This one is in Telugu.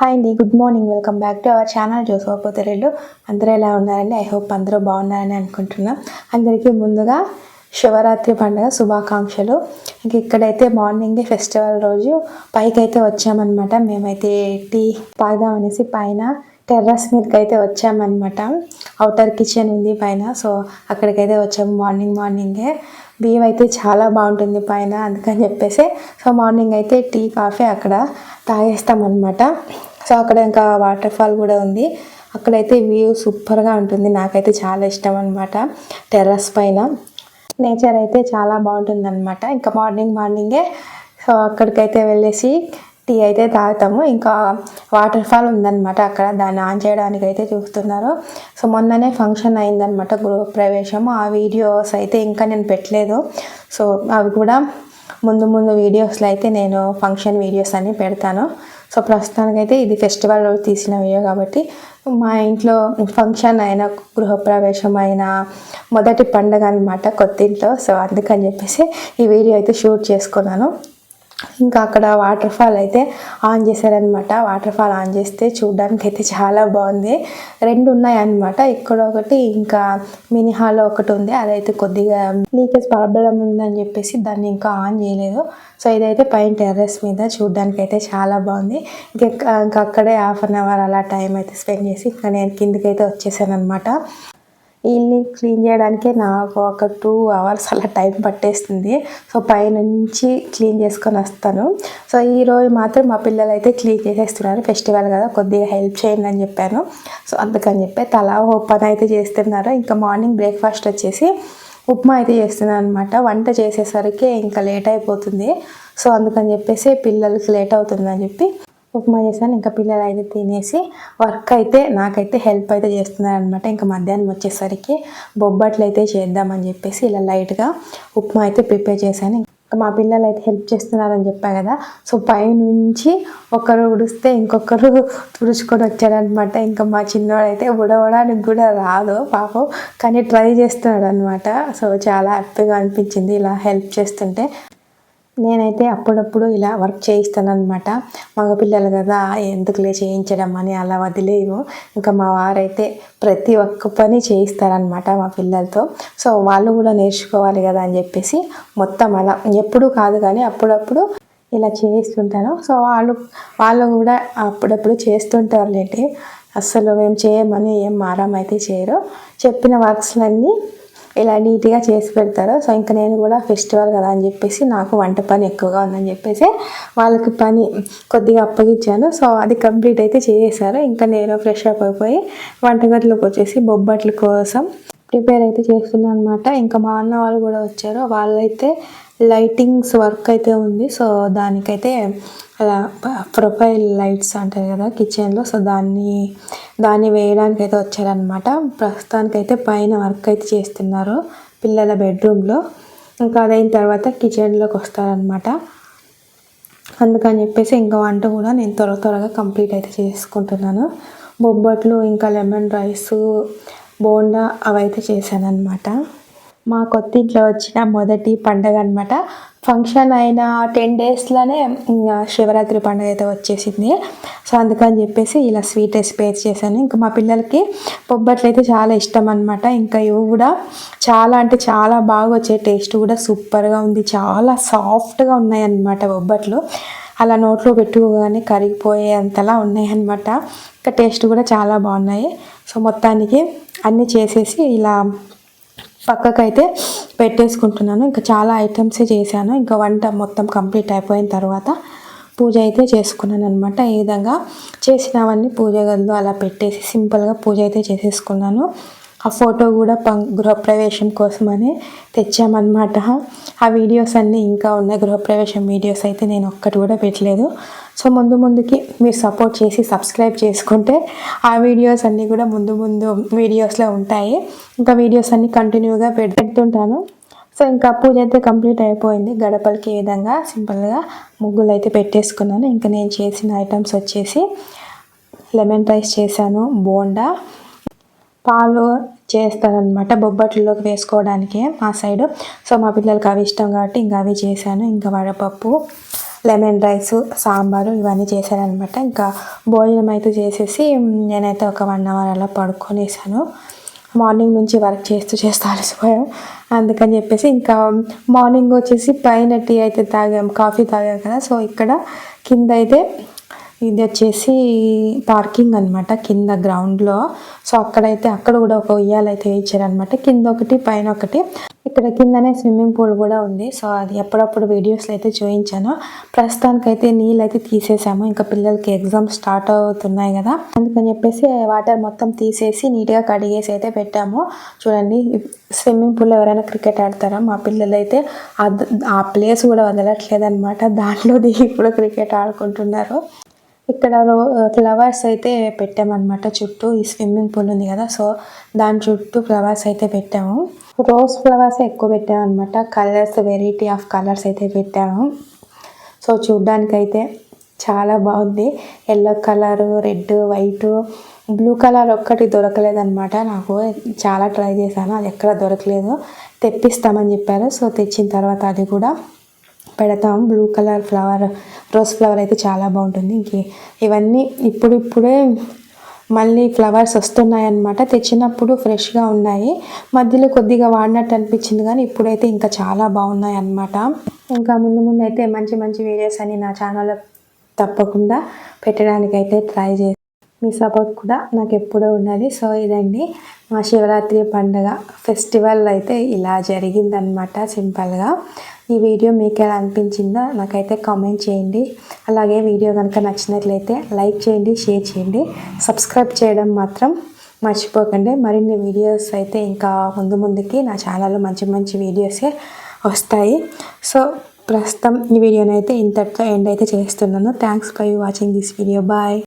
హాయ్ అండి good morning welcome back to our channel జోసోపోతరేళ్ళు అందరూ ఎలా ఉన్నారండి? ఐ హోప్ అందరూ బాగున్నారని అనుకుంటున్నాం. అందరికీ ముందుగా శివరాత్రి పండుగ శుభాకాంక్షలు. ఇంక ఇక్కడైతే మార్నింగే ఫెస్టివల్ రోజు పైకి అయితే వచ్చామన్నమాట. మేమైతే టీ తాగుదాం అనేసి పైన టెర్రస్ మీదకి అయితే వచ్చామన్నమాట. అవుటర్ కిచెన్ ఉంది పైన సో అక్కడికైతే వచ్చాము మార్నింగ్ మార్నింగే వ్యూ అయితే చాలా బాగుంటుంది పైన అందుకని చెప్పేసి సో మార్నింగ్ అయితే టీ కాఫీ అక్కడ తాగేస్తామన్నమాట. సో అక్కడ ఇంకా వాటర్ ఫాల్ కూడా ఉంది. అక్కడైతే వ్యూ సూపర్గా ఉంటుంది. నాకైతే చాలా ఇష్టం అనమాట టెర్రస్ పైన. నేచర్ అయితే చాలా బాగుంటుంది అనమాట ఇంకా మార్నింగ్ మార్నింగే సో అక్కడికైతే వెళ్ళేసి టీ అయితే తాగుతాము. ఇంకా వాటర్ ఫాల్ ఉందన్నమాట అక్కడ. దాన్ని ఆన్ చేయడానికి అయితే చూస్తున్నారు. సో మొన్ననే ఫంక్షన్ అయిందనమాట గృహ ప్రవేశం ఆ వీడియోస్ అయితే ఇంకా నేను పెట్టలేదు. సో అవి కూడా ముందు ముందు వీడియోస్లో అయితే నేను ఫంక్షన్ వీడియోస్ అన్నీ పెడతాను. సో ప్రస్తుతానికైతే ఇది ఫెస్టివల్ రోజు తీసిన వీడియో కాబట్టి మా ఇంట్లో ఫంక్షన్ అయిన గృహప్రవేశం అయినా మొదటి పండగ అనమాట కొత్త ఇంట్లో సో అందుకని చెప్పేసి ఈ వీడియో అయితే షూట్ చేసుకున్నాను. ఇంకా అక్కడ వాటర్ ఫాల్ అయితే ఆన్ చేశారనమాట వాటర్ ఫాల్ ఆన్ చేస్తే చూడడానికి అయితే చాలా బాగుంది. రెండు ఉన్నాయన్నమాట. ఇక్కడ ఒకటి ఇంకా మినీ హాల్లో ఒకటి ఉంది. అదైతే కొద్దిగా లీకేజ్ ప్రాబ్లం ఉందని చెప్పేసి దాన్ని ఇంకా ఆన్ చేయలేదు. సో ఇదైతే పైన టెర్రస్ మీద చూడడానికి అయితే చాలా బాగుంది. ఇంకా ఇంకా అక్కడే హాఫ్ అన్ అవర్ అలా టైం అయితే స్పెండ్ చేసి ఇంకా నేను కిందకైతే వచ్చేసాను అనమాట వీళ్ళని క్లీన్ చేయడానికే నాకు ఒక టూ అవర్స్ అలా టైం పట్టేస్తుంది. సో పైనుంచి క్లీన్ చేసుకొని వస్తాను. సో ఈరోజు మాత్రం మా పిల్లలు అయితే క్లీన్ చేసేస్తున్నారు. ఫెస్టివల్ కదా కొద్దిగా హెల్ప్ చేయండి అని చెప్పాను. సో అందుకని చెప్పి తలా ఓపెన్ అయితే చేస్తున్నారు. ఇంకా మార్నింగ్ బ్రేక్ఫాస్ట్ వచ్చేసి ఉప్మా అయితే చేస్తున్నాను అనమాట వంట చేసేసరికి ఇంకా లేట్ అయిపోతుంది. సో అందుకని చెప్పేసి పిల్లలకి లేట్ అవుతుందని చెప్పి ఉప్మా చేశాను ఇంకా పిల్లలు అయితే తినేసి వర్క్ అయితే నాకైతే హెల్ప్ అయితే చేస్తున్నారు అనమాట ఇంకా మధ్యాహ్నం వచ్చేసరికి బొబ్బట్లు అయితే చేద్దామని చెప్పేసి ఇలా లైట్గా ఉప్మా అయితే ప్రిపేర్ చేశాను. ఇంకా మా పిల్లలు అయితే హెల్ప్ చేస్తున్నారని చెప్పా కదా. సో పైనుంచి ఒకరు ఉడిస్తే ఇంకొకరు తుడుచుకొని వచ్చారనమాట ఇంకా మా చిన్నవాడైతే ఉడవడానికి కూడా రాదు పాపం కానీ ట్రై చేస్తున్నాడు అనమాట సో చాలా హ్యాపీగా అనిపించింది ఇలా హెల్ప్ చేస్తుంటే. నేనైతే అప్పుడప్పుడు ఇలా వర్క్ చేయిస్తానమాట మగపిల్లలు కదా ఎందుకులే చేయించడం అని అలా వదిలేవు ఇంకా మా వారైతే ప్రతి ఒక్క పని చేయిస్తారనమాట మా పిల్లలతో. సో వాళ్ళు కూడా నేర్చుకోవాలి కదా అని చెప్పేసి మొత్తం అలా ఎప్పుడు కాదు కానీ అప్పుడప్పుడు ఇలా చేయిస్తుంటాను. సో వాళ్ళు వాళ్ళు కూడా అప్పుడప్పుడు చేస్తుంటారులేంటి అస్సలు మేము చేయమని ఏం మారం అయితే చేయరు. చెప్పిన వర్క్స్లన్నీ ఇలా నీట్గా చేసి పెడతారు. సో ఇంకా నేను కూడా ఫెస్టివల్ కదా అని చెప్పేసి నాకు వంట పని ఎక్కువగా ఉందని చెప్పేసి వాళ్ళకి పని కొద్దిగా అప్పగించాను. సో అది కంప్లీట్ అయితే చేసేసారు. ఇంకా నేను ఫ్రెష్ అప్ అయిపోయి వంటగదిలోకి వచ్చేసి బొబ్బట్ల కోసం ప్రిపేర్ అయితే చేస్తున్నాను అనమాట ఇంకా మా అన్న వాళ్ళు కూడా వచ్చారు. వాళ్ళైతే లైటింగ్స్ వర్క్ అయితే ఉంది. సో దానికైతే అలా ప్రొఫైల్ లైట్స్ అంటారు కదా కిచెన్లో. సో దాన్ని దాన్ని వేయడానికి అయితే వచ్చారనమాట ప్రస్తుతానికైతే పైన వర్క్ అయితే చేస్తున్నారు పిల్లల బెడ్రూమ్లో. ఇంకా అదైన తర్వాత కిచెన్లోకి వస్తారనమాట అందుకని చెప్పేసి ఇంకా వంట కూడా నేను త్వర త్వరగా కంప్లీట్ అయితే చేసుకుంటున్నాను. బొబ్బట్లు ఇంకా లెమన్ రైస్ బోండా అవైతే చేశాను అనమాట మా కొత్త ఇంట్లో వచ్చిన మొదటి పండగ అనమాట ఫంక్షన్ అయిన టెన్ డేస్లోనే శివరాత్రి పండుగ అయితే వచ్చేసింది. సో అందుకని చెప్పేసి ఇలా స్వీట్ ప్రిపేర్ చేశాను. ఇంకా మా పిల్లలకి బొబ్బట్లు అయితే చాలా ఇష్టం అనమాట ఇంకా ఇవి కూడా చాలా అంటే చాలా బాగా వచ్చే టేస్ట్ కూడా సూపర్గా ఉంది. చాలా సాఫ్ట్గా ఉన్నాయి అన్నమాట బొబ్బట్లు. అలా నోట్లో పెట్టుకోగానే కరిగిపోయే అంతలా ఉన్నాయి అనమాట ఇంకా టేస్ట్ కూడా చాలా బాగున్నాయి. సో మొత్తానికి అన్నీ చేసేసి ఇలా పక్కకైతే పెట్టేసుకుంటున్నాను. ఇంకా చాలా ఐటమ్సే చేశాను. ఇంకా వంట మొత్తం కంప్లీట్ అయిపోయిన తర్వాత పూజ అయితే చేసుకున్నాను అనమాట ఈ విధంగా చేసినవన్నీ పూజ గదిలో అలా పెట్టేసి సింపుల్గా పూజ అయితే చేసేసుకున్నాను. ఆ ఫోటో కూడా గృహప్రవేశం కోసమని తెచ్చామన్నమాట. ఆ వీడియోస్ అన్నీ ఇంకా ఉన్నాయి. గృహప్రవేశం వీడియోస్ అయితే నేను ఒక్కటి కూడా పెట్టలేదు. సో ముందు ముందుకి మీరు సపోర్ట్ చేసి సబ్స్క్రైబ్ చేసుకుంటే ఆ వీడియోస్ అన్నీ కూడా ముందు ముందు వీడియోస్లో ఉంటాయి. ఇంకా వీడియోస్ అన్నీ కంటిన్యూగా పెడుతుంటాను. సో ఇంకా పూజ అయితే కంప్లీట్ అయిపోయింది. గడపలకి ఈ విధంగా సింపుల్గా ముగ్గులు అయితే పెట్టేసుకున్నాను. ఇంకా నేను చేసిన ఐటమ్స్ వచ్చేసి లెమన్ రైస్ చేశాను బోండా పాలు చేస్తారనమాట బొబ్బట్లలోకి వేసుకోవడానికి మా సైడు. సో మా పిల్లలకి అవి ఇష్టం కాబట్టి ఇంకా అవి చేశాను. ఇంకా వడపప్పు లెమన్ రైస్ సాంబారు ఇవన్నీ చేశారనమాట ఇంకా భోజనం అయితే చేసేసి నేనైతే ఒక వన్ అవర్ అలా పడుకొనేసాను. మార్నింగ్ నుంచి వర్క్ చేస్తూ చేస్తూ అలసిపోయాం. అందుకని చెప్పేసి ఇంకా మార్నింగ్ వచ్చేసి పైన టీ అయితే తాగాం కాఫీ తాగాం కదా. సో ఇక్కడ కింద అయితే ఇది వచ్చేసి పార్కింగ్ అనమాట కింద గ్రౌండ్లో సో అక్కడైతే అక్కడ కూడా ఒక ఉయ్యాలైతే ఇచ్చారనమాట కింద ఒకటి పైన ఒకటి. ఇక్కడ కిందనే స్విమ్మింగ్ పూల్ కూడా ఉంది. సో అది ఎప్పుడప్పుడు వీడియోస్లో అయితే చూపించాను. ప్రస్తుతానికైతే నీళ్ళు అయితే తీసేసాము. ఇంకా పిల్లలకి ఎగ్జామ్స్ స్టార్ట్ అవుతున్నాయి కదా. అందుకని చెప్పేసి వాటర్ మొత్తం తీసేసి నీట్గా కడిగేసి అయితే పెట్టాము. చూడండి స్విమ్మింగ్ పూల్ ఎవరైనా క్రికెట్ ఆడతారా? మా పిల్లలు అయితే ఆ ప్లేస్ కూడా వదలట్లేదు అనమాట దాంట్లో దిగి కూడా క్రికెట్ ఆడుకుంటున్నారు. ఇక్కడ రో ఫ్లవర్స్ అయితే పెట్టామన్నమాట చుట్టూ. ఈ స్విమ్మింగ్ పూల్ ఉంది కదా సో దాని చుట్టూ ఫ్లవర్స్ అయితే పెట్టాము. రోజ్ ఫ్లవర్స్ ఎక్కువ పెట్టామన్నమాట. కలర్స్ వెరైటీ ఆఫ్ కలర్స్ అయితే పెట్టాము. సో చూడ్డానికి అయితే చాలా బాగుంది. Yellow colour red white blue colour ఒక్కటి దొరకలేదనమాట నాకు చాలా ట్రై చేశాను అది ఎక్కడ దొరకలేదు. తెప్పిస్తామని చెప్పారు సో తెచ్చిన తర్వాత అది కూడా పెడతాం blue colour flower rose flower అయితే చాలా బాగుంటుంది. ఇంక ఇవన్నీ ఇప్పుడిప్పుడే మళ్ళీ ఫ్లవర్స్ వస్తున్నాయి అన్నమాట తెచ్చినప్పుడు ఫ్రెష్గా ఉన్నాయి. మధ్యలో కొద్దిగా వాడినట్టు అనిపించింది కానీ ఇప్పుడైతే ఇంకా చాలా బాగున్నాయి అన్నమాట ఇంకా ముందు ముందు అయితే మంచి మంచి వీడియోస్ అని నా ఛానల్లో తప్పకుండా పెట్టడానికి అయితే ట్రై చేసి మీ సపోర్ట్ కూడా నాకు ఎప్పుడూ ఉండాలి సో ఇదండి. మా శివరాత్రి పండుగ ఫెస్టివల్ అయితే ఇలా జరిగిందనమాట సింపుల్గా. ఈ వీడియో మీకు ఎలా అనిపించిందో నాకైతే కామెంట్ చేయండి. అలాగే వీడియో కనుక నచ్చినట్లయితే లైక్ చేయండి షేర్ చేయండి. సబ్స్క్రైబ్ చేయడం మాత్రం మర్చిపోకండి. మరిన్ని వీడియోస్ అయితే ఇంకా ముందు ముందుకి నా ఛానల్లో మంచి మంచి వీడియోసే వస్తాయి. సో ప్రస్తుతం ఈ వీడియోనైతే ఇంతటితో ఎండ్ అయితే చేస్తున్నాను. Thanks for you watching this video bye